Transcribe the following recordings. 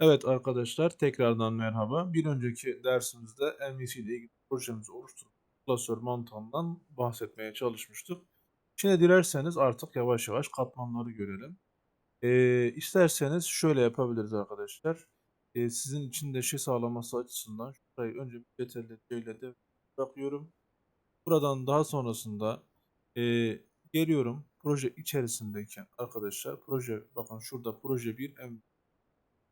Evet arkadaşlar tekrardan merhaba. Bir önceki dersimizde MVC ile ilgili projemizi oluşturup klasör mantığından bahsetmeye çalışmıştık. Şimdi dilerseniz artık yavaş yavaş katmanları görelim. Ee, isterseniz şöyle yapabiliriz arkadaşlar. Ee, sizin için de şey sağlaması açısından şurayı önce bir detaylı ile de bırakıyorum. Buradan daha sonrasında e, geliyorum proje içerisindeyken arkadaşlar proje bakın şurada proje 1 MVC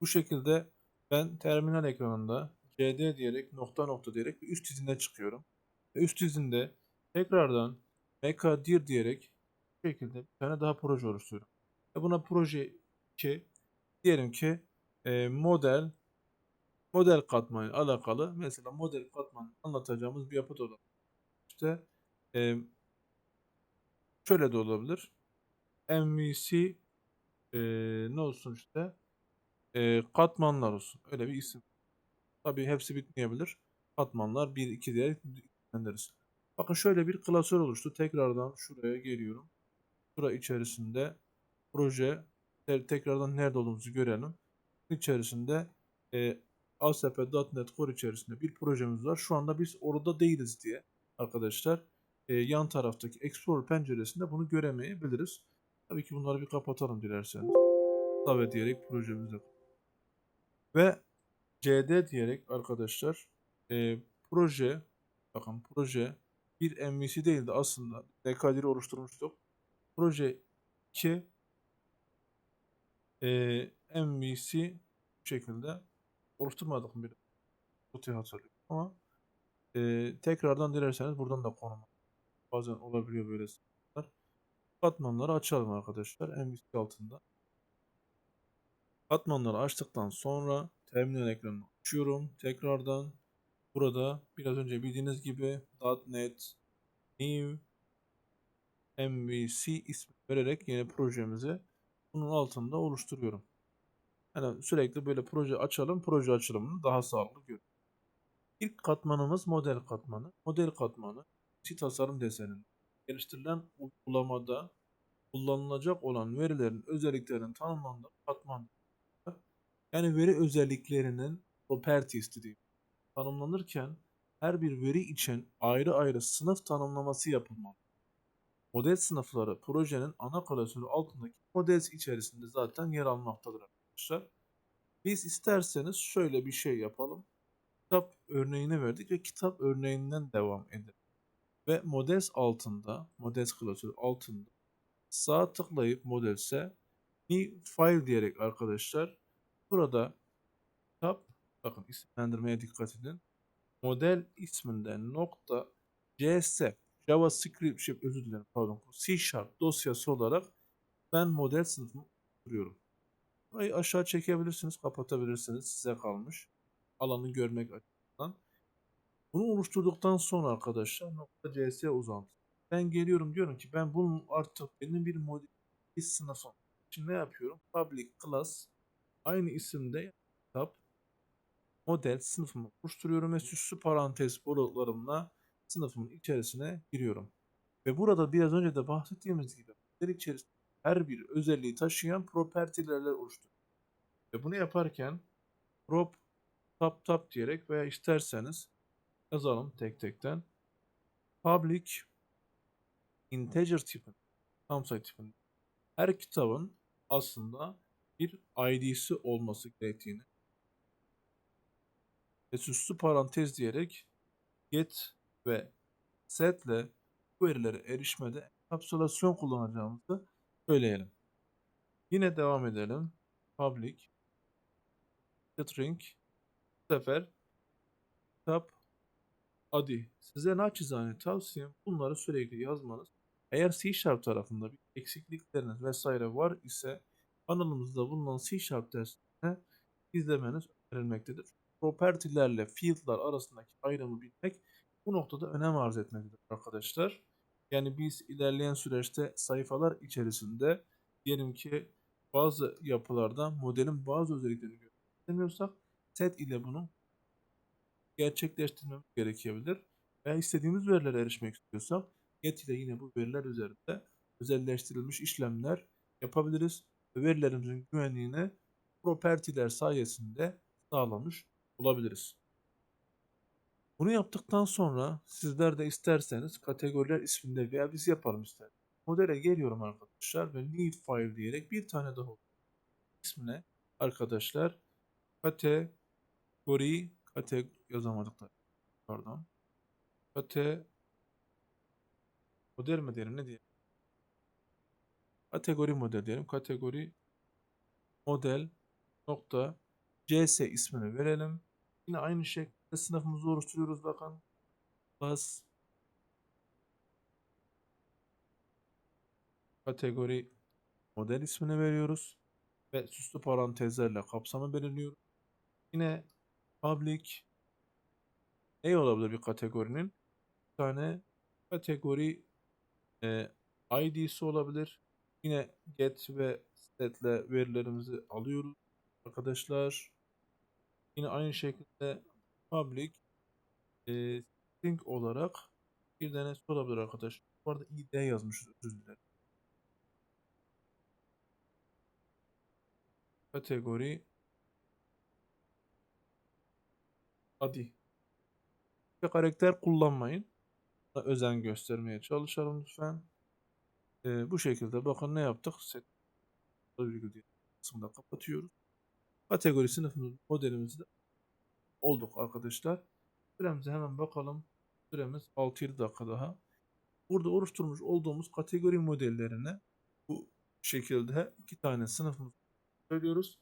bu şekilde ben terminal ekranında cd diyerek nokta nokta diyerek bir üst izine çıkıyorum. Ve üst izinde tekrardan mkdir diyerek bu şekilde bir tane daha proje oluşturuyorum. Ve buna proje 2 diyelim ki e, model model katmanı alakalı mesela model katmanı anlatacağımız bir yapıt olabilir. İşte e, şöyle de olabilir. MVC e, ne olsun işte e, katmanlar olsun. Öyle bir isim. Tabii hepsi bitmeyebilir. Katmanlar 1, 2 diye isimlendiririz. Bakın şöyle bir klasör oluştu. Tekrardan şuraya geliyorum. Şura içerisinde proje te- tekrardan nerede olduğumuzu görelim. İçerisinde e, ASP.NET Core içerisinde bir projemiz var. Şu anda biz orada değiliz diye arkadaşlar e, yan taraftaki Explorer penceresinde bunu göremeyebiliriz. Tabii ki bunları bir kapatalım dilerseniz. Save diyerek projemize ve CD diyerek arkadaşlar e, proje bakın proje bir MVC değildi aslında DKD'yi oluşturmuştuk. Proje 2 e, MVC bu şekilde oluşturmadık bir kötü hatırlıyorum ama e, tekrardan dilerseniz buradan da konum bazen olabiliyor böyle. Katmanları açalım arkadaşlar MVC altında. Katmanları açtıktan sonra terminal ekranını açıyorum. Tekrardan burada biraz önce bildiğiniz gibi .NET New MVC ismi vererek yeni projemizi bunun altında oluşturuyorum. Yani sürekli böyle proje açalım, proje açılımını daha sağlıklı görüyoruz. İlk katmanımız model katmanı. Model katmanı C tasarım deseninin geliştirilen uygulamada kullanılacak olan verilerin özelliklerinin tanımlandığı katman yani veri özelliklerinin properties dediğim tanımlanırken her bir veri için ayrı ayrı sınıf tanımlaması yapılmalı. Model sınıfları projenin ana klasörü altındaki models içerisinde zaten yer almaktadır arkadaşlar. Biz isterseniz şöyle bir şey yapalım. Kitap örneğini verdik ve kitap örneğinden devam edelim. Ve models altında, models klasörü altında sağ tıklayıp modelse new file diyerek arkadaşlar Burada kitap, bakın isimlendirmeye dikkat edin. Model isminden nokta CS JavaScript şey, özür dilerim pardon C Sharp dosyası olarak ben model sınıfımı kuruyorum. Burayı aşağı çekebilirsiniz, kapatabilirsiniz. Size kalmış. Alanı görmek açısından. Bunu oluşturduktan sonra arkadaşlar nokta CS uzantı. Ben geliyorum diyorum ki ben bunun artık benim bir model sınıfım. Şimdi ne yapıyorum? Public class aynı isimde kitap model sınıfımı oluşturuyorum ve süslü parantez bulutlarımla sınıfımın içerisine giriyorum. Ve burada biraz önce de bahsettiğimiz gibi model içerisinde her bir özelliği taşıyan propertilerle oluşturuyorum. Ve bunu yaparken prop tap tap diyerek veya isterseniz yazalım tek tekten public integer tipin tam sayı tipin her kitabın aslında bir ID'si olması gerektiğini ve süslü parantez diyerek get ve set ile bu verilere erişmede enkapsülasyon kullanacağımızı söyleyelim. Yine devam edelim. Public string bu sefer kitap adi. Size naçizane tavsiyem bunları sürekli yazmanız. Eğer C Sharp tarafında bir eksiklikleriniz vesaire var ise kanalımızda bulunan C Sharp dersini izlemeniz önerilmektedir. Propertilerle field'lar arasındaki ayrımı bilmek bu noktada önem arz etmektedir arkadaşlar. Yani biz ilerleyen süreçte sayfalar içerisinde diyelim ki bazı yapılarda modelin bazı özelliklerini görmek istemiyorsak set ile bunu gerçekleştirmemiz gerekebilir. Veya istediğimiz verilere erişmek istiyorsak get ile yine bu veriler üzerinde özelleştirilmiş işlemler yapabiliriz verilerimizin güvenliğine propertiler sayesinde sağlamış olabiliriz. Bunu yaptıktan sonra sizler de isterseniz kategoriler isminde veya biz yapalım ister. Modele geliyorum arkadaşlar ve new file diyerek bir tane daha ismine arkadaşlar kategori kate yazamadık da pardon kate model mi diyelim ne diyelim kategori model diyelim kategori model nokta cs ismini verelim yine aynı şekilde sınıfımızı oluşturuyoruz bakın bas kategori model ismini veriyoruz ve süslü parantezlerle kapsamı belirliyoruz. Yine public ne olabilir bir kategorinin? Bir tane kategori e, ID'si olabilir. Yine get ve set ile verilerimizi alıyoruz arkadaşlar. Yine aynı şekilde public e, string olarak bir tanesi olabilir arkadaşlar. Bu arada id yazmışız özür dilerim. Kategori Hadi. Bir karakter kullanmayın. Özen göstermeye çalışalım lütfen. Ee, bu şekilde bakın ne yaptık? Kısmında kapatıyoruz. Kategori sınıfımız modelimizde olduk arkadaşlar. Süremize hemen bakalım. Süremiz 6-7 dakika daha. Burada oluşturmuş olduğumuz kategori modellerine bu şekilde iki tane sınıfımız söylüyoruz.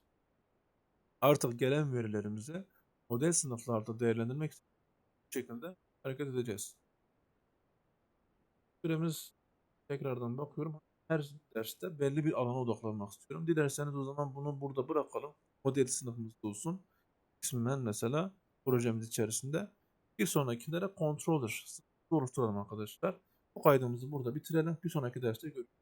Artık gelen verilerimizi model sınıflarda değerlendirmek şekilde hareket edeceğiz. Süremiz tekrardan bakıyorum. Her derste belli bir alana odaklanmak istiyorum. Dilerseniz o zaman bunu burada bırakalım. Model sınıfımızda olsun. İsminden mesela projemiz içerisinde. Bir sonrakinde de controller oluşturalım arkadaşlar. Bu kaydımızı burada bitirelim. Bir sonraki derste görüşürüz.